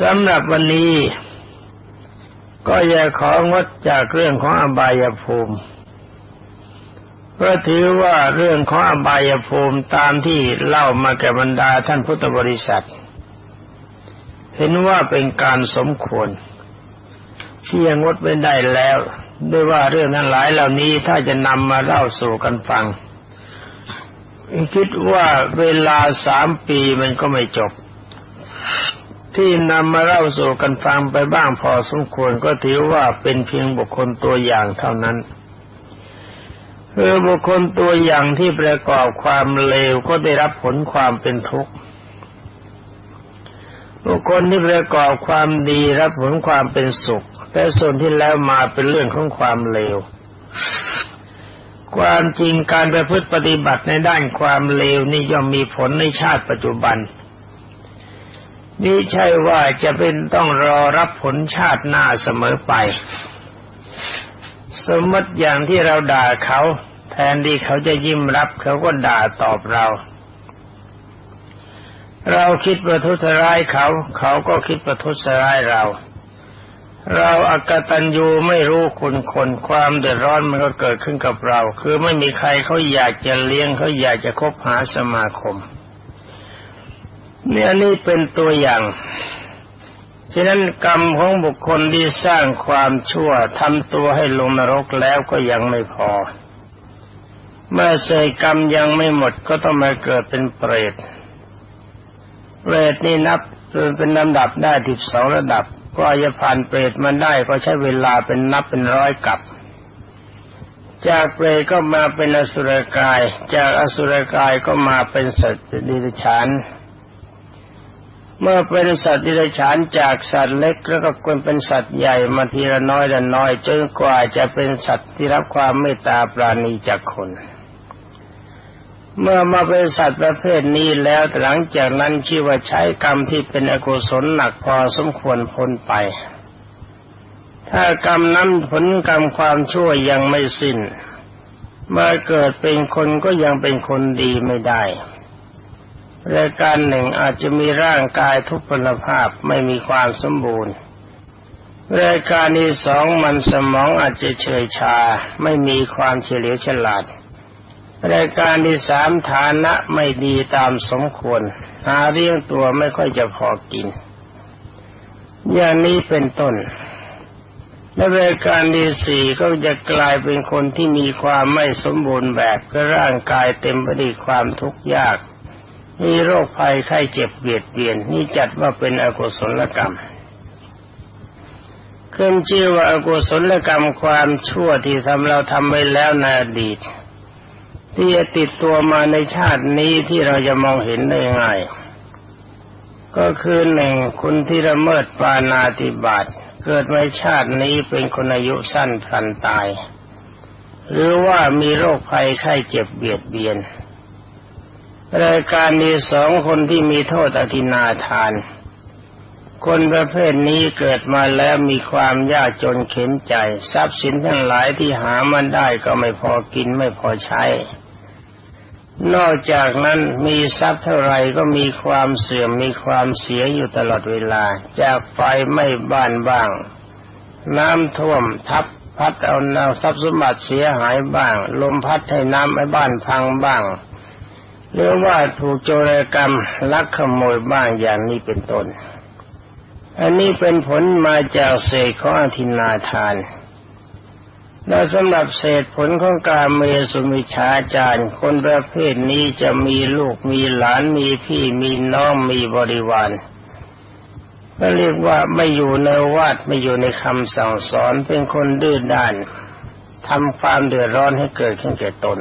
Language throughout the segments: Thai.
สำหรับวันนี้ ก็อย่าของดจากเรื่องของอบายภูมิเพราะถือว่าเรื่องของอบายภูมิตามที่เล่ามาแก่บรรดาท่านพุทธบริษัท เห็นว่าเป็นการสมควร ที่ยังงดไม่ได้แล้ว ด้วยว่าเรื่องนั้นหลายเหล่านี้ถ้าจะนำมาเล่าสู่กันฟัง คิดว่าเวลาสามปีมันก็ไม่จบ ที่นำมาเล่าสู่กันฟังไปบ้างพอสมควรก็ถือว่าเป็นเพียงบุคคลตัวอย่างเท่านั้นคือบุคคลตัวอย่างที่ประกอบความเลวก็ได้รับผลความเป็นทุกข์บุคคลที่ประกอบความดีรับผลความเป็นสุขแต่ส่วนที่แล้วมาเป็นเรื่องของความเลวความจริงการประพฤติปฏิบัติในด้านความเลวนี่ย่อมมีผลในชาติปัจจุบัน นี่ใช่ว่าจะเป็นต้องรอรับผลชาติหน้าเสมอไป สมมติอย่างที่เราด่าเขา แทนที่เขาจะยิ้มรับเขาก็ด่าตอบเรา เราคิดประทุษร้ายเขา เขาก็คิดประทุษร้ายเรา เราอากตันยูไม่รู้คุณคนความเดือดร้อนมันก็เกิดขึ้นกับเรา คือไม่มีใครเขาอยากจะเลี้ยงเขาอยากจะคบหาสมาคม เนี่ยนี่เป็นตัวอย่างฉะนั้นกรรมของบุคคลที่สร้างความชั่วทำตัวให้ลงนรกแล้วก็ยังไม่พอ เมื่อเศษกรรมยังไม่หมดก็ต้องมาเกิดเป็นเปรตเปรตนี่นับเป็นลำดับได้ทิบสองระดับ ก็จะผ่านเปรตมันได้ก็ใช้เวลาเป็นนับเป็นร้อยกับ จากเปรตก็มาเป็นอสุรกาย จากอสุรกายก็มาเป็นสัตว์ดิฉาน เมื่อเป็นสัตว์ดิเรกชันจากสัตว์เล็กแล้วก็ควรเป็นสัตว์ใหญ่มาทีละน้อยละน้อยจนกว่าจะเป็นสัตว์ที่รับความเมตตาปราณีจากคน เมื่อมาเป็นสัตว์ประเภทนี้แล้วหลังจากนั้นชื่อว่าใช้กรรมที่เป็นอกุศลหนักพอสมควรพ้นไป ถ้ากรรมนั้นผลกรรมความชั่วยังไม่สิน้น เมื่อเกิดเป็นคนก็ยังเป็นคนดีไม่ได้ รายการหนึ่งอาจจะมีร่างกายทุพพลภาพไม่มีความสมบูรณ์รายการที่สองมันสมองอาจจะเฉยชา ไม่มีความเฉลียวฉลาดรายการที่สามฐานะไม่ดีตามสมควร หาเลี้ยงตัวไม่ค่อยจะพอกิน อย่างนี้เป็นต้นและรายการที่สี่ก็จะกลายเป็นคนที่มีความไม่สมบูรณ์แบบก็ร่างกายเต็มไปด้วยความทุกข์ยาก มีโรคภัยไข้เจ็บเบียดเบียนนี่จัดว่าเป็นอกุศลกรรมขึ้นชื่อว่าอกุศลกรรมความชั่วที่ทำเราทำไว้แล้วในอดีต ที่จะติดตัวมาในชาตินี้ที่เราจะมองเห็นได้ง่ายก็คือหนึ่งคุณที่ละเมิดปานาติบาตเกิดในชาตินี้เป็นคนอายุสั้นพลันตาย หรือว่ามีโรคภัยไข้เจ็บเบียดเบียน รายการนี้สองคนที่มีโทษอธินาทาน คนประเภทนี้เกิดมาแล้วมีความยากจนเข็นใจ ทรัพย์สินทั้งหลายที่หามันได้ก็ไม่พอกินไม่พอใช้ นอกจากนั้นมีทรัพย์เท่าไรก็มีความเสื่อมมีความเสียอยู่ตลอดเวลา จากไฟไม่บ้านบ้าง น้ำท่วมทับพัดเอาทรัพย์สมบัติเสียหายบ้าง ลมพัดให้น้ำไอ้บ้านพังบ้าง หรือว่าถูกโจรกรรมลักขโมยบ้างอย่างนี้เป็นต้น อันนี้เป็นผลมาจากเศษของอธินาทาน และสำหรับเศษผลของการเมสุมิชาจารย์คนประเภทนี้จะมีลูกมีหลานมีพี่มีน้องมีบริวารก็เรียกว่าไม่อยู่ในวาดไม่อยู่ในคำสั่งสอนเป็นคนดื้อด้านทำความเดือดร้อนให้เกิดขึ้นแก่ตน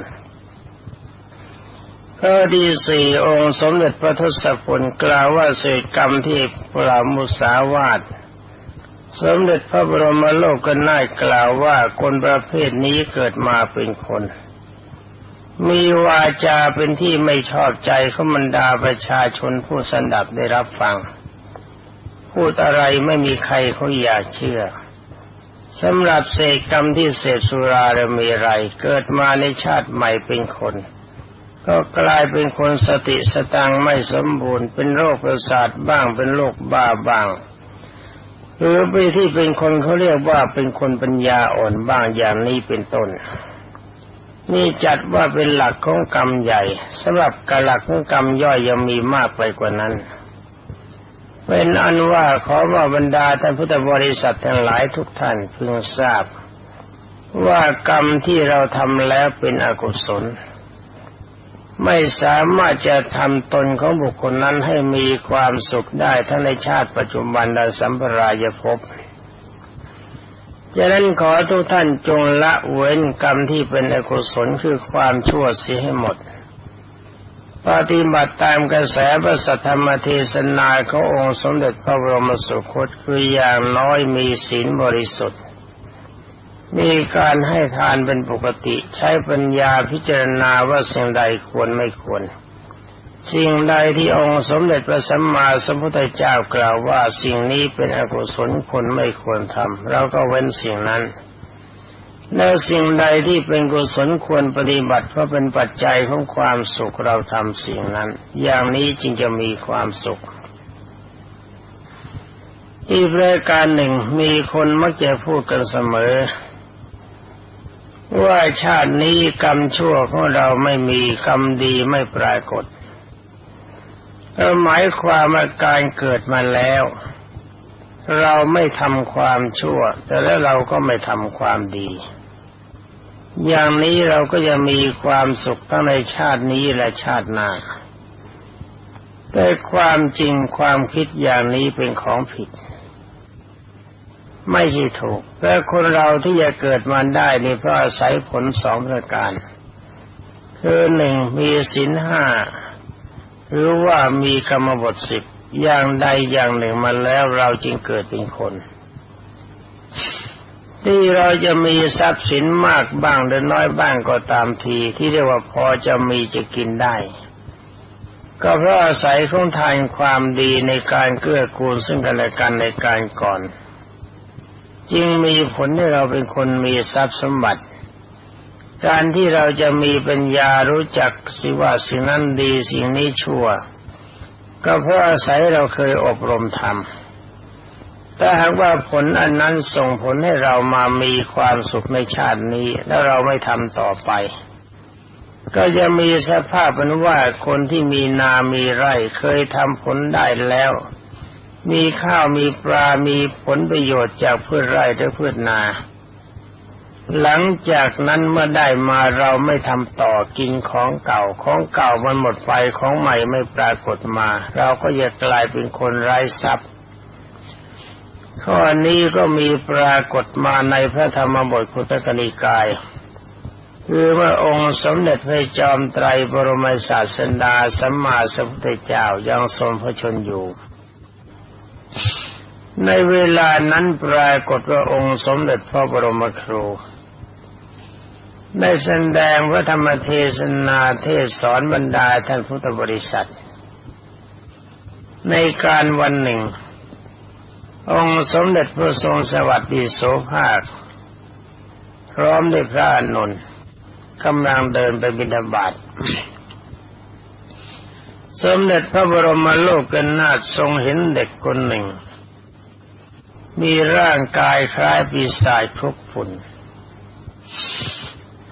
ข้อที่สี่องค์สมเด็จพระทศพลกล่าวว่าเศษกรรมที่ปรามุสาวาทสมเด็จพระบรมโลกก็น่ากล่าวว่าคนประเภทนี้เกิดมาเป็นคน มีวาจาเป็นที่ไม่ชอบใจเขาบรรดาประชาชนผู้สันดับได้รับฟัง พูดอะไรไม่มีใครเขาอยากเชื่อสำหรับเศษกรรมที่เสพสุราและมีไร เกิดมาในชาติใหม่เป็นคน ก็กลายเป็นคนสติสตังไม่สมบูรณ์ เป็นโรคประสาทบ้างเป็นโรคบ้าบ้างหรือไปที่เป็นคนเขาเรียกว่าเป็นคนปัญญาอ่อนบ้างอย่างนี้เป็นต้น นี่จัดว่าเป็นหลักของกรรมใหญ่สำหรับกหลักของกรรมย่อยยังมีมากไปกว่านั้นเป็นอันว่าขอว่าบรรดาท่านพุทธบริษัททั้งหลายทุกท่านพึงทราบ ว่ากรรมที่เราทำแล้วเป็นอกุศล ไม่สามารถจะทำตนของบุคคลนั้นให้มีความสุขได้ทั้งในชาติปัจจุบันและสัมปรายภพดังนั้นขอทุกท่านจงละเว้นกรรมที่เป็นอกุศลคือความชั่วเสียให้หมด ปฏิบัติตามกระแสพระสัทธรรมเทศนาขององค์สมเด็จพระบรมสุคตคืออย่างน้อยมีศีลบริสุทธิ์ มีการให้ทานเป็นปกติ ใช้ปัญญาพิจารณาว่าสิ่งใดควรไม่ควร สิ่งใดที่องค์สมเด็จพระสัมมาสัมพุทธเจ้ากล่าวว่าสิ่งนี้เป็นอกุศลคนไม่ควรทำเราก็เว้นสิ่งนั้น แล้วสิ่งใดที่เป็นกุศลควรปฏิบัติเพราะเป็นปัจจัยของความสุขเราทำสิ่งนั้น อย่างนี้จึงจะมีความสุขอีกรายการหนึ่งมีคนมักจะพูดกันเสมอ ว่าชาตินี้กรรมชั่วของเราไม่มีกรรมดีไม่ปรากฏหมายความว่าการเกิดมาแล้ว เราไม่ทำความชั่ว แต่แล้วเราก็ไม่ทำความดี อย่างนี้เราก็จะมีความสุขทั้งในชาตินี้และชาติหน้าแต่ความจริงความคิดอย่างนี้เป็นของผิด ไม่ใช่ถูกแต่คนเราที่จะเกิดมาได้นี่เพราะอาศัยผลสองประการ คือหนึ่งมีศีลห้าหรือว่ามีกรรมบทสิบอย่างใดอย่างหนึ่งมาแล้วเราจึงเกิดเป็นคน ที่เราจะมีทรัพย์สินมากบ้างหรือน้อยบ้างก็ตามที ที่เรียกว่าพอจะมีจะกินได้ ก็เพราะอาศัยของทานความดีในการเกื้อกูลซึ่งกันและกันในการก่อน จึงมีผลให้เราเป็นคนมีทรัพย์สมบัติ การที่เราจะมีปัญญารู้จักสิว่าสิ่งนั้นดีสิ่งนี้ชั่ว ก็เพราะอาศัยเราเคยอบรมทำแต่หากว่าผลอันนั้นส่งผลให้เรามามีความสุขในชาตินี้แล้วเราไม่ทำต่อไป ก็จะมีสภาพเป็นว่าคนที่มีนามีไร่เคยทำผลได้แล้ว มีข้าวมีปลา มีผลประโยชน์จากพืชไร่และพืชนา หลังจากนั้นเมื่อได้มาเราไม่ทำต่อกินของเก่า ของเก่ามันหมดไปของใหม่ไม่ปรากฏมา เราก็จะกลายเป็นคนไร้ทรัพย์ ข้อนี้ก็มีปรากฏมาในพระธรรมบทคุตกนิกายคือเมื่อองค์สมเด็จพระจอมไตรบรมศาสดาสัมมาสัมพุทธเจ้ายังทรงพระชนอยู่ ในเวลานั้นปรากฏว่าองค์สมเด็จพระบรมครู ได้แสดงพระธรรมเทศนาเทศสอนบรรดาท่านพุทธบริษัท ในการวันหนึ่ง องค์สมเด็จพระทรงสวัสดีโสภาค พร้อมด้วยพระอนุนกำลังเดินไปบิณฑบาต สมเด็จพระบรมโลกกันนาถทรงเห็นเด็กคนหนึ่ง มีร่างกายคล้ายปีศาจคลุกฝุ่น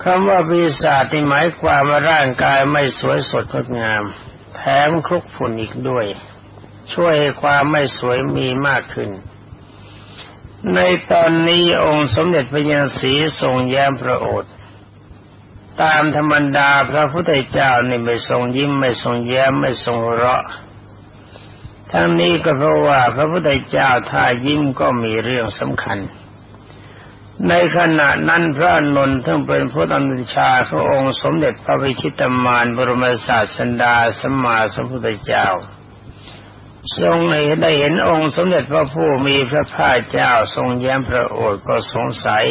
คำว่าปีศาจที่หมายความว่าร่างกายไม่สวยสดงดงาม แถมคลุกฝุ่นอีกด้วย ช่วยให้ความไม่สวยมีมากขึ้น ในตอนนี้องค์สมเด็จพระยาศีทรงแย้มพระโอษฐ ตามธรรมดาพระพุทธเจ้านี่ไม่ทรงยิ้มไม่ทรงแย้มไม่ทรงเราะ ทั้งนี้ก็เพราะว่าพระพุทธเจ้าถ้ายิ้มก็มีเรื่องสำคัญ ในขณะนั้นพระนนท์ทั้งเป็นพระอนุชาขององค์สมเด็จพระวิชิตมารบรมศาสันดาสมมาสัมพุทธเจ้า ทรงได้เห็นองค์สมเด็จพระผู้มีพระภาคเจ้าทรงแย้มพระโอษฐ์ก็สงสัย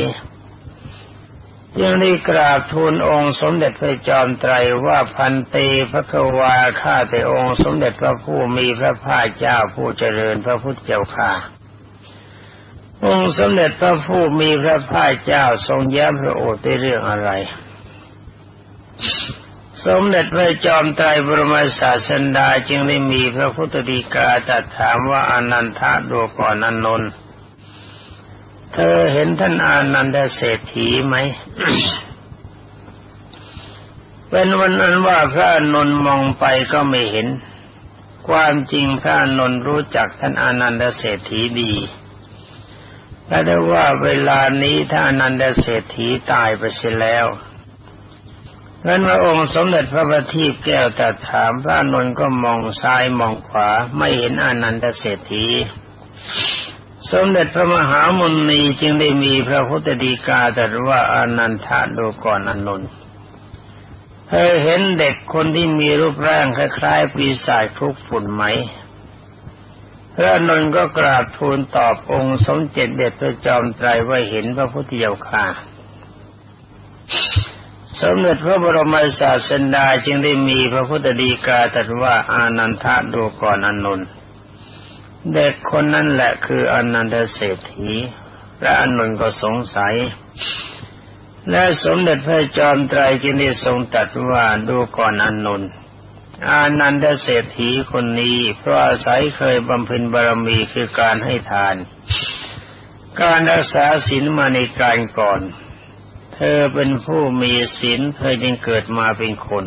ยังได้กราบทูลองค์สมเด็จพระจอมไตรว่าพันเตพระควาข้าแต่องค์สมเด็จพระผู้มีพระภาคเจ้าผู้เจริญพระพุทธเจ้าค่ะองค์สมเด็จพระผู้มีพระภาคเจ้าทรงแย้มพระโอษฐ์ในเรื่องอะไร สมเด็จพระจอมไตรบรมศาสดาจึงได้มีพระพุทธดีกาตรัสถามว่าอนันทะดูก่อนอนนท์ เธอเห็นท่านอานันดเศรษฐีไหมเป็นวันนั้นว่าพระนนท์มองไปก็ไม่เห็น ความจริงพระนนท์รู้จักท่านอานันดเศรษฐีดีและได้ว่าเวลานี้ท่านอนันดเศรษฐีตายไปเสียแล้วนั้นพระองค์สมเด็จพระบัณฑิตแก้วตรัสถามพระนนท์ก็มองซ้ายมองขวาไม่เห็นอานันดเศรษฐี สมเด็จพระมหามุนีจึงได้มีพระพุทธดีกาตรัสว่าอนันทะดูก่อนอานนท์เธอเห็นเด็กคนที่มีรูปร่างคล้ายๆปีศาจคลุกฝุ่นไหมพระนนท์ก็กราบทูลตอบองค์สมเด็จเด็จพระจอมไตรว่าเห็นพระพุทธเจ้าค่ะสมเด็จพระบรมศาสดาจึงได้มีพระพุทธดีกาตรัสว่าอานันทะดูก่อนอนนท์ เด็กคนนั้นแหละคืออนันตเศรษฐี และอานนท์ก็สงสัย และสมเด็จพระจอมไตรจึงได้ทรงตรัสว่าดูก่อนอานนท์อานันตเศรษฐีคนนี้เพราะอาศัยเคยบำเพ็ญบารมีคือการให้ทาน การรักษาศีลมาในการก่อน เธอเป็นผู้มีศีลเธอจึงเกิดมาเป็นคน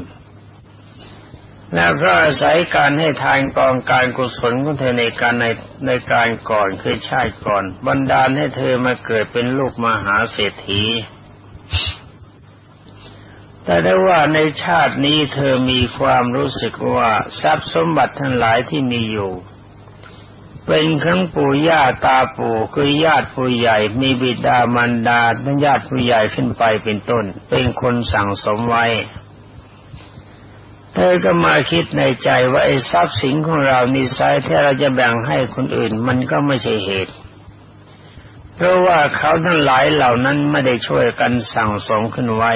และเพราะอาศัยการให้ทานกองการกุศลของเธอในการในในการก่อนคือชาติก่อน บันดาลให้เธอมาเกิดเป็นลูกมหาเศรษฐี แต่ได้ว่าในชาตินี้เธอมีความรู้สึกว่าทรัพย์สมบัติทั้งหลายที่มีอยู่ เป็นครั้งปู่ย่าตาปู่คือญาติผู้ใหญ่ มีบิดามารดาทั้งญาติผู้ใหญ่ขึ้นไปเป็นต้น เป็นคนสั่งสมไว้ เธอก็มาคิดในใจว่าไอ้ทรัพย์สินของเรานี่ไซที่เราจะแบ่งให้คนอื่น มันก็ไม่ใช่เหตุ เพราะว่าเขาทั้งหลายเหล่านั้นไม่ได้ช่วยกันสั่งสมขึ้นไว้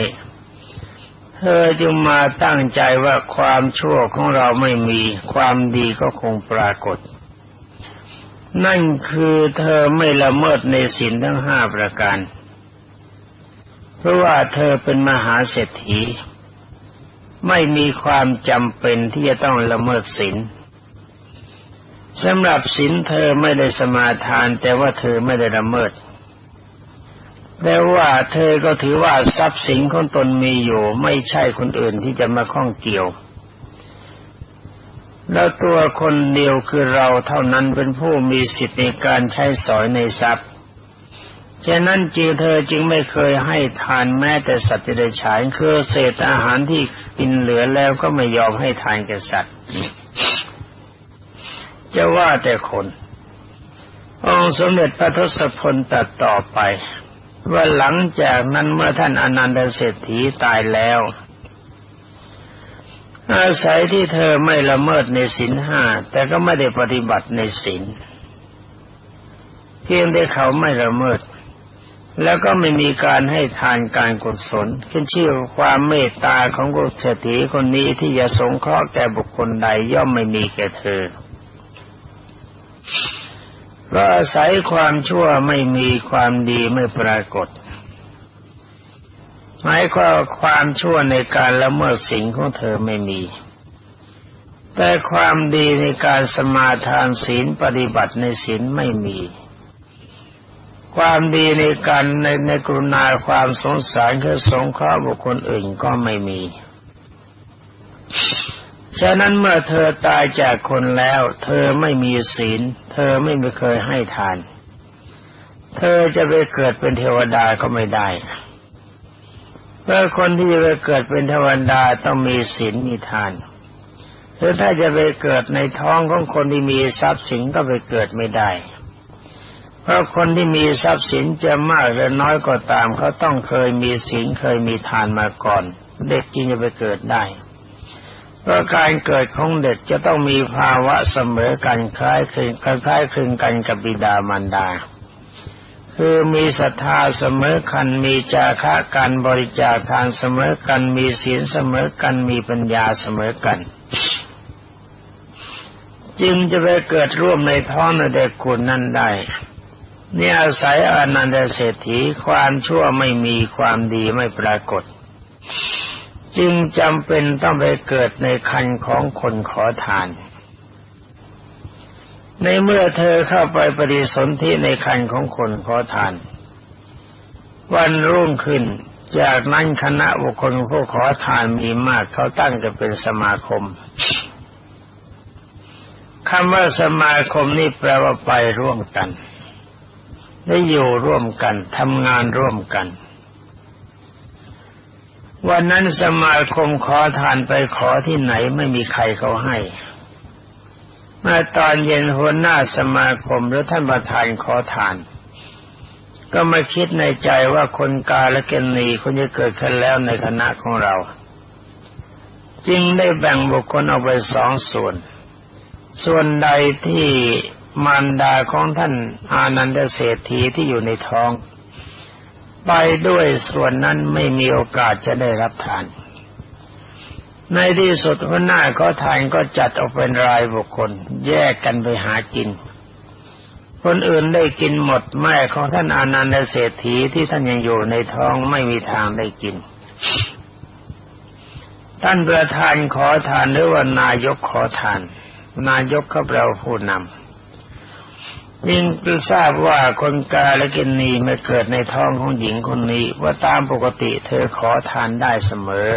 เธอจึงมาตั้งใจว่าความชั่วของเราไม่มี ความดีก็คงปรากฏ นั่นคือเธอไม่ละเมิดในศีลทั้งห้าประการ เพราะว่าเธอเป็นมหาเศรษฐี ไม่มีความจำเป็นที่จะต้องละเมิดศีลสำหรับศีลเธอไม่ได้สมาทาน แต่ว่าเธอไม่ได้ละเมิดแต่ว่าเธอก็ถือว่าทรัพย์สินของตนมีอยู่ ไม่ใช่คนอื่นที่จะมาข้องเกี่ยว แล้วตัวคนเดียวคือเราเท่านั้นเป็นผู้มีสิทธิในการใช้สอยในทรัพย์ ฉะนั้นจีเธอจึงไม่เคยให้ทานแม้แต่สัตว์เดรัจฉานคือเศษอาหารที่กินเหลือแล้วก็ไม่ยอมให้ทานแก่สัตว์ จะว่าแต่คนองสมเด็จพระทศพลตัดต่อไป ว่าหลังจากนั้นเมื่อท่านอนันตเศรษฐีตายแล้ว อาศัยที่เธอไม่ละเมิดในศีลห้าแต่ก็ไม่ได้ปฏิบัติในศีลเพียงแต่เขาไม่ละเมิด แล้วก็ไม่มีการให้ทานการกุศลขึ้นชื่อความเมตตาของกุศลถีคนนี้ที่จะสงเคราะห์แก่บุคคลใดย่อมไม่มีแก่เธอเพราะอาศัยความชั่วไม่มีความดีไม่ปรากฏหมายความความชั่วในการละเมิดสิ่งของเธอไม่มี แต่ความดีในการสมาทานศีลปฏิบัติในศีลไม่มี ความดีในการในในกรุณาความสงสารคือสงเคราะห์บุคคลอื่นก็ไม่มี ฉะนั้นเมื่อเธอตายจากคนแล้ว เธอไม่มีศีล เธอไม่เคยให้ทาน เธอจะไปเกิดเป็นเทวดาก็ไม่ได้เพราะคนที่จะไปเกิดเป็นเทวดาต้องมีศีลมีทานหรือถ้าจะไปเกิดในท้องของคนที่มีทรัพย์สินก็ไปเกิดไม่ได้ พราะคนที่มีทรัพย์สินจะมากหรือน้อยก็ตามเขาต้องเคยมีศีลเคยมีทานมาก่อน เด็กจึงจะไปเกิดได้เพราะการเกิดของเด็กจะต้องมีภาวะเสมอกันคล้ายคลึงคล้ายคลึงกันกับบิดามารดา คือมีศรัทธาเสมอกันมีจาคะกันบริจาคทานเสมอกันมีศีลเสมอกันมีปัญญาเสมอกันจึงจะไปเกิดร่วมในท้องในเด็กคุณนั้นได้ เนี่อาศัยอนันตเศรษฐีความชั่วไม่มีความดีไม่ปรากฏ จึงจำเป็นต้องไปเกิดในคันของคนขอทาน ในเมื่อเธอเข้าไปปฏิสนธิในคันของคนขอทาน วันรุ่งขึ้นจากนั้นคณะบุคคลผู้ขอทานมีมากเขาตั้งกันเป็นสมาคมคำว่าสมาคมนี่แปลว่าไปร่วมกัน ได้อยู่ร่วมกันทำงานร่วมกัน วันนั้นสมาคมขอทานไปขอที่ไหนไม่มีใครเขาให้เมื่อตอนเย็นหัวหน้าสมาคมหรือท่านประธานขอทาน ก็มาคิดในใจว่าคนกาและเกณีคนจะเกิดขึ้นแล้วในคณะของเรา จึงได้แบ่งบุคคลออกไปสองส่วน ส่วนใดที่ มารดาของท่านอานันตเศรษฐีที่อยู่ในท้อง ไปด้วยส่วนนั้นไม่มีโอกาสจะได้รับทาน ในที่สุดหัวหน้าก็ทานก็จัดออกเป็นรายบุคคล แยกกันไปหากิน คนอื่นได้กินหมดแม่ของท่านอานันดเศรษฐีที่ท่านยังอยู่ในท้องไม่มีทางได้กินท่านประธานขอทานหรือว่านายกขอทาน นายกเขาเราผู้นำ ยิ่งทราบว่าคนกาและกินนีม่เกิดในท้องของหญิงคนนี้ ว่าตามปกติเธอขอทานได้เสมอ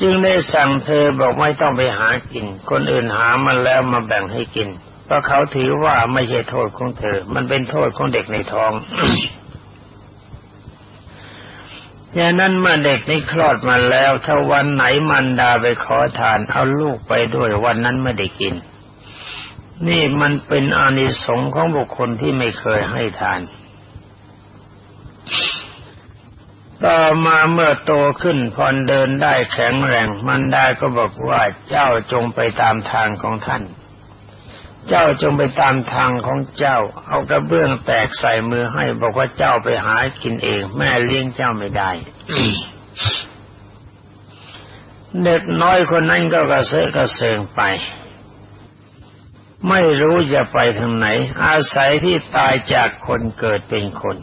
จึงได้สั่งเธอบอกไม่ต้องไปหากิน คนอื่นหามาแล้วมาแบ่งให้กิน เพราะเขาถือว่าไม่ใช่โทษของเธอ มันเป็นโทษของเด็กในท้องอย่างนั้นเมื่อเด็กนี้คลอดมาแล้ว ถ้าวันไหนมันดาไปขอทาน เอาลูกไปด้วยวันนั้นไม่ได้กิน นี่มันเป็นอานิสงส์ของบุคคลที่ไม่เคยให้ทาน ต่อมาเมื่อโตขึ้นพอเดินได้แข็งแรง มันได้ก็บอกว่าเจ้าจงไปตามทางของท่าน เจ้าจงไปตามทางของเจ้า เอากระเบื้องแตกใส่มือให้ บอกว่าเจ้าไปหากินเอง แม่เลี้ยงเจ้าไม่ได้เด็กน้อยคนนั้นก็กระเซาะกระเซิงไป ไม่รู้จะไปทางไหน อาศัยที่ตายจากคนเกิดเป็นคน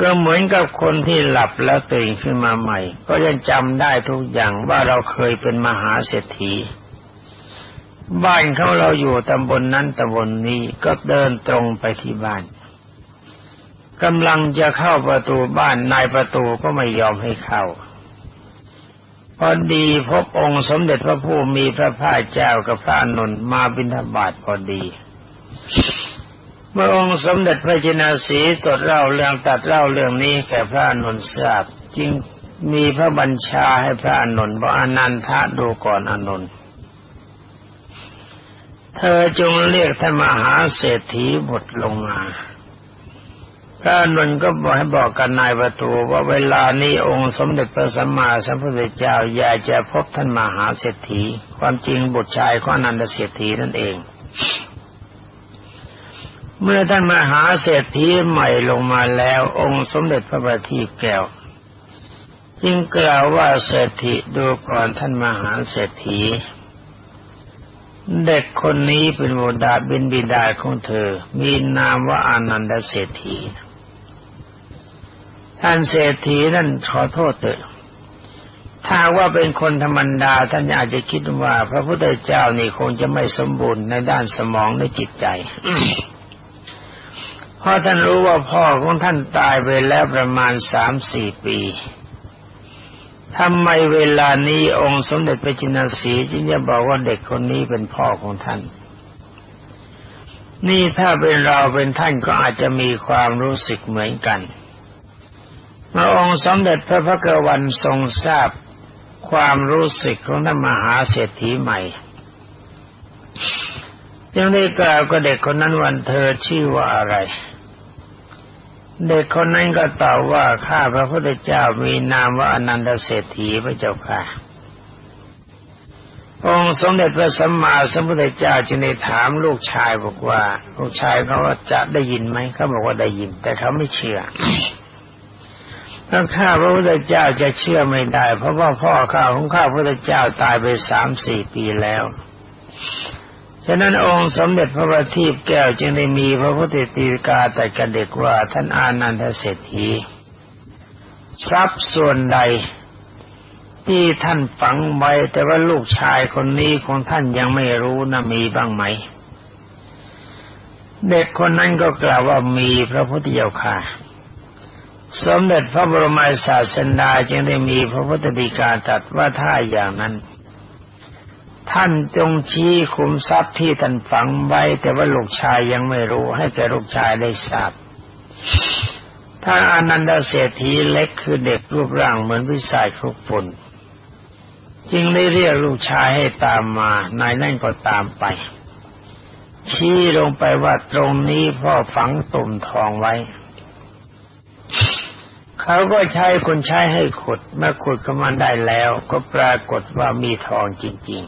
ก็เหมือนกับคนที่หลับแล้วตื่นขึ้นมาใหม่ ก็ยังจำได้ทุกอย่างว่าเราเคยเป็นมหาเศรษฐี บ้านเขาเราอยู่ตำบลนนั้นตำบลนนี้ก็เดินตรงไปที่บ้านกำลังจะเข้าประตูบ้านนายประตูก็ไม่ยอมให้เข้า พอดีพบองค์สมเด็จพระผู้มีพระภาคเจ้ากับพระอนุนมาบิณฑบาตพอดี เมื่อองค์สมเด็จพระจินาสีตรวจเล่าเรื่องตัดเล่าเรื่องนี้แก่พระอนุนทราบจึงมีพระบัญชาให้พระอนุนบอกอนันทะดูก่อนอนุนเธอจงเรียกท่านมหาเศรษฐีบทลงมา พระนุนก็บอกให้บอกกันนายประตูว่าเวลานี้องค์สมเด็จพระสัมมาสัมพุทธเจ้าอยากจะพบท่านมหาเศรษฐี ความจริงบุตรชายของอนันตเศรษฐีนั่นเอง เมื่อท่านมหาเศรษฐีใหม่ลงมาแล้ว องค์สมเด็จพระบัณฑิตแก้วจึงกล่าวว่าเศรษฐีดูก่อนท่านมหาเศรษฐี เด็กคนนี้เป็นบุดาบินบิดาของเธอ มีนามว่าอานันดเศรษฐี ท่านเศรษฐีนั่นขอโทษเถอะถ้าว่าเป็นคนธรรมดาท่านอาจจะคิดว่า พระพุทธเจ้านี่คงจะไม่สมบูรณ์ในด้านสมองในจิตใจเพราะท่านรู้ว่าพ่อของท่านตายไปแล้วประมาณสามสี่ปีทำไมเวลานี้องค์สมเด็จพระจินสีจึงจะบอกว่าเด็กคนนี้เป็นพ่อของท่าน นี่ถ้าเป็นเราเป็นท่านก็อาจจะมีความรู้สึกเหมือนกัน เมื่อองค์สมเด็จพระพักวันทรงทราบความรู้สึกของท่านมหาเศรษฐีใหม่ยังได้กล่าวกับเด็กคนนั้นวันเธอชื่อว่าอะไร เด็กคนนั้นก็ตอบว่าข้าพระพุทธเจ้ามีนามว่าอนันตเศรษฐีพระเจ้าค่ะองค์สมเด็จพระสัมมาสัมพุทธเจ้าจึงได้ถามลูกชายบอกว่า ลูกชายเขาว่าจะได้ยินไหมเขาบอกว่าได้ยิน แต่เขาไม่เชื่อ ถ้าข้าพระพุทธเจ้าจะเชื่อไม่ได้ เพราะว่าพ่อข้าของข้าพระพุทธเจ้าตายไปสามสี่ปีแล้วฉะนั้นองค์สมเด็จพระบัณฑิตแก้วจึงได้มีพระพุทธตีกาแต่กระเด็กว่าท่านอานันทเศรษฐีทรัพย์ส่วนใด ที่ท่านฝังไว้แต่ว่าลูกชายคนนี้ของท่านยังไม่รู้นะมีบ้างไหม เด็กคนนั้นก็กล่าวว่ามีพระพุทธเจ้าค่ะ สมเด็จพระบรมศาสดาจึงได้มีพระพุทธดีกาตรัสว่าถ้าอย่างนั้น ท่านจงชี้คุมทรัพย์ที่ท่านฝังไว้ แต่ว่าลูกชายยังไม่รู้ให้แก่ลูกชายได้ทราบถ้าอานันดาเศรษฐีเล็กคือเด็กรูปร่างเหมือนวิสัยครุกฝุ่นจึงได้เรียกลูกชายให้ตามมานายนั่นก็ตามไป ชี้ลงไปว่าตรงนี้พ่อฝังตุ่มทองไว้ เขาก็ใช้คนใช้ให้ขุดเมื่อขุดก็มันได้แล้ว ก็ปรากฏว่ามีทองจริง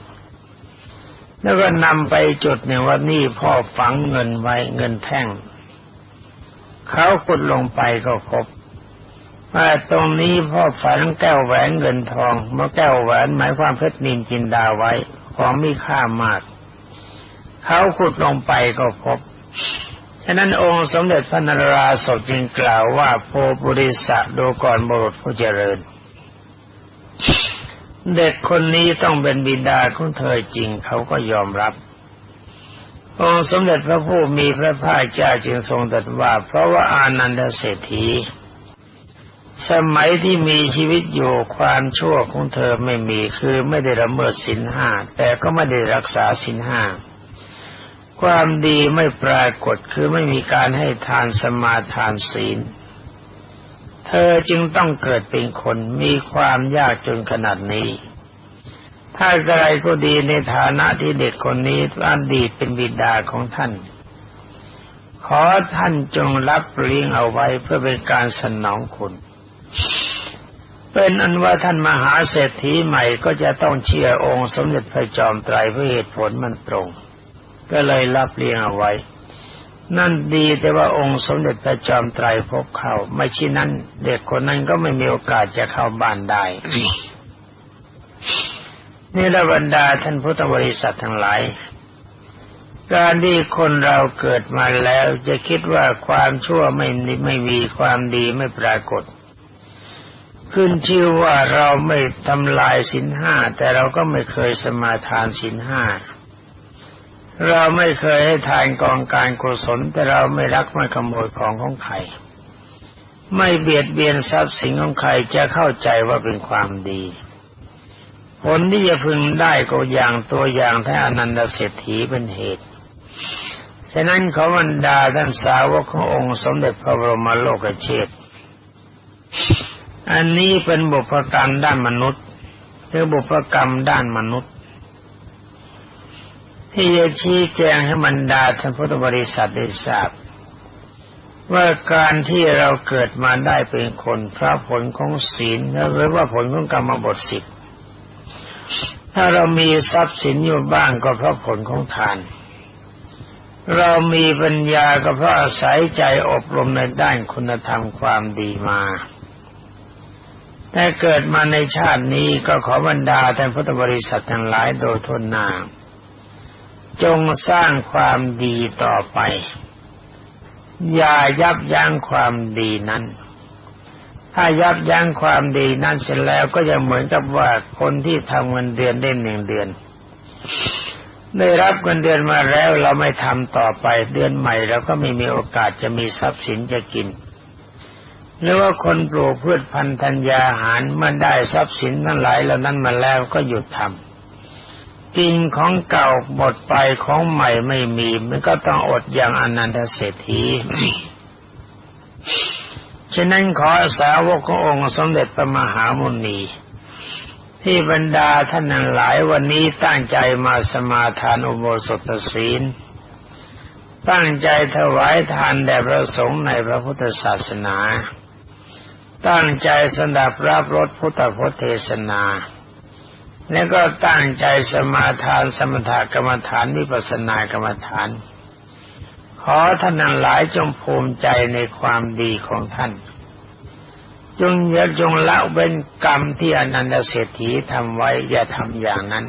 ๆ แล้วก็นำไปจุดหนึ่งว่านี่พ่อฝังเงินไว้เงินแท่งเขาขุดลงไปก็พบว่าตรงนี้พ่อฝันแก้วแหวนเงินทองเมื่อแก้วแหวนหมายความเพชรนินจินดาไว้ของมีค่ามาก เขาขุดลงไปก็พบ ฉะนั้นองค์สมเด็จพระนราศจึงกล่าวว่าโพบุริสะดูก่อนบุรุษผู้เจริญ เด็กคนนี้ต้องเป็นบิดาของเธอจริงเขาก็ยอมรับ องค์สมเด็จพระผู้มีพระภาคเจ้าจึงทรงตรัสว่า เพราะว่าอานันดเศรษฐีสมัยที่มีชีวิตอยู่ความชั่วของเธอไม่มีคือไม่ได้ละเมิดสินห้าแต่ก็ไม่ได้รักษาสินห้า ความดีไม่ปรากฏคือไม่มีการให้ทานสมาทานศีล เธอจึงต้องเกิดเป็นคนมีความยากจนขนาดนี้ ถ้าอะไรก็ดีในฐานะที่เด็กคนนี้อันดีเป็นบิดาของท่าน ขอท่านจงรับเลี้ยงเอาไว้เพื่อเป็นการสนองคุณเป็นอันว่าท่านมหาเศรษฐีใหม่ก็จะต้องเชื่อองค์สมเด็จพระจอมไตรเพราะเหตุผลมันตรง ก็เลยรับเลี้ยงเอาไว้ นั่นดีแต่ว่าองค์สมเด็จพระจอมไตรพบเขาไม่ช่นนั้น เด็กคนนั้นก็ไม่มีโอกาสจะเข้าบ้านได้นี่ระบรรดาท่านพุทธบริษัททั้งหลาย การที่คนเราเกิดมาแล้วจะคิดว่าความชั่วไม่ไม่มีความดีไม่ปรากฏ ขึ้นชื่อว่าเราไม่ทำลายสินห้าแต่เราก็ไม่เคยสมาทานสินห้า เราไม่เคยให้ทานกองการกุศลแต่เราไม่รักไม่ขโมยของของใครไม่เบียดเบียนทรัพย์สินของใครจะเข้าใจว่าเป็นความดี ผลที่จะพึงได้ก็อย่างตัวอย่างท่านอนันตเศรษฐีเป็นเหตุ ฉะนั้นขอบรรดาท่านสาวกขององค์สมเด็จพระบรมโลกเชษอันนี้เป็นบุพกรรมด้านมนุษย์ หรือบุพกรรมด้านมนุษย์ ที่จะชี้แจงให้บรรดาท่านพุทธบริษัทได้ทราบ ว่าการที่เราเกิดมาได้เป็นคนพระผลของศีลหรือว่าผลของกรรมบทสิบถ้าเรามีทรัพย์สินอยู่บ้างก็เพราะผลของทาน เรามีปัญญาก็เพราะอาศัยใจอบรมในด้านคุณธรรมความดีมาแต่เกิดมาในชาตินี้ก็ขอบรรดาท่านพุทธบริษัททั้งหลายโดยทนนา จงสร้างความดีต่อไป อย่ายับยั้งความดีนั้น ถ้ายับยั้งความดีนั้นเสร็จแล้วก็จะเหมือนกับว่าคนที่ทำเงินเดือนได้หนึ่งเดือน ได้รับเงินเดือนมาแล้วเราไม่ทำต่อไปเดือนใหม่เราก็ไม่มีโอกาสจะมีทรัพย์สินจะกินหรือว่าคนปลูกพืชพันธุ์ธัญญาหารเมื่อได้ทรัพย์สินทั้งหลายเหล่านั้นมาแล้วก็หยุดทำ กินของเก่าหมดไปของใหม่ไม่มี มันก็ต้องอดอย่างอนันตเศรษฐีฉะนั้นขอสาวกขององค์สมเด็จพระมหามุนี ที่บรรดาท่านหลายวันนี้ตั้งใจมาสมาทานอุโบสถศีล ตั้งใจถวายทานแด่พระสงฆ์ในพระพุทธศาสนา ตั้งใจสดับรับรสพุทธพจน์เทศนา แล้วก็ตั้งใจสมาทานสมถกรรมฐานวิปัสสนากรรมฐาน ขอท่านหลายจงภูมิใจในความดีของท่าน จงอย่าจงละเว้นกรรมที่อนันตเศรษฐีทำไว้อย่าทำอย่างนั้น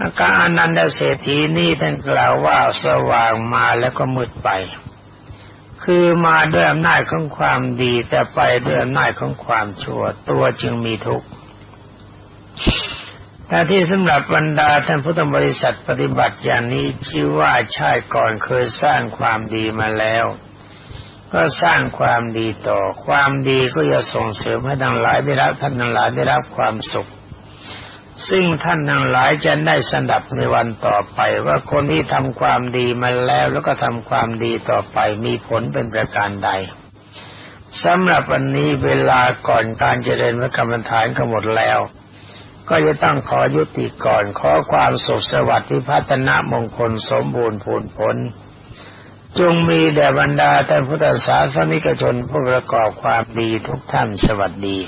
อาการอนันตเศรษฐีนี่ท่านกล่าวว่าสว่างมาแล้วก็มืดไป คือมาด้วยอำนาจของความดีแต่ไปด้วยอำนาจของความชั่วตัวจึงมีทุกข์ แต่ที่สำหรับบรรดาท่านพุทธบริษัทปฏิบัติอย่างนี้ชื่อว่าชาติก่อนเคยสร้างความดีมาแล้ว ก็สร้างความดีต่อ ความดีก็จะส่งเสริมให้ทั้งหลายได้รับท่านทั้งหลายได้รับความสุข ซึ่งท่านทั้งหลายจะได้สนับในวันต่อไป ว่าคนที่ทำความดีมาแล้วแล้วก็ทำความดีต่อไปมีผลเป็นประการใดสำหรับวันนี้เวลาก่อนการเจริญพระกรรมฐานก็หมดแล้ว ก็จะต้องขอยุติก่อนขอความสุขสวัสดิ์พิพัฒนามงคลสมบูรณ์ผลผล จงมีแด่บรรดาท่านพุทธศาสนิกชนผู้ประกอบความดีทุกท่านสวัสดี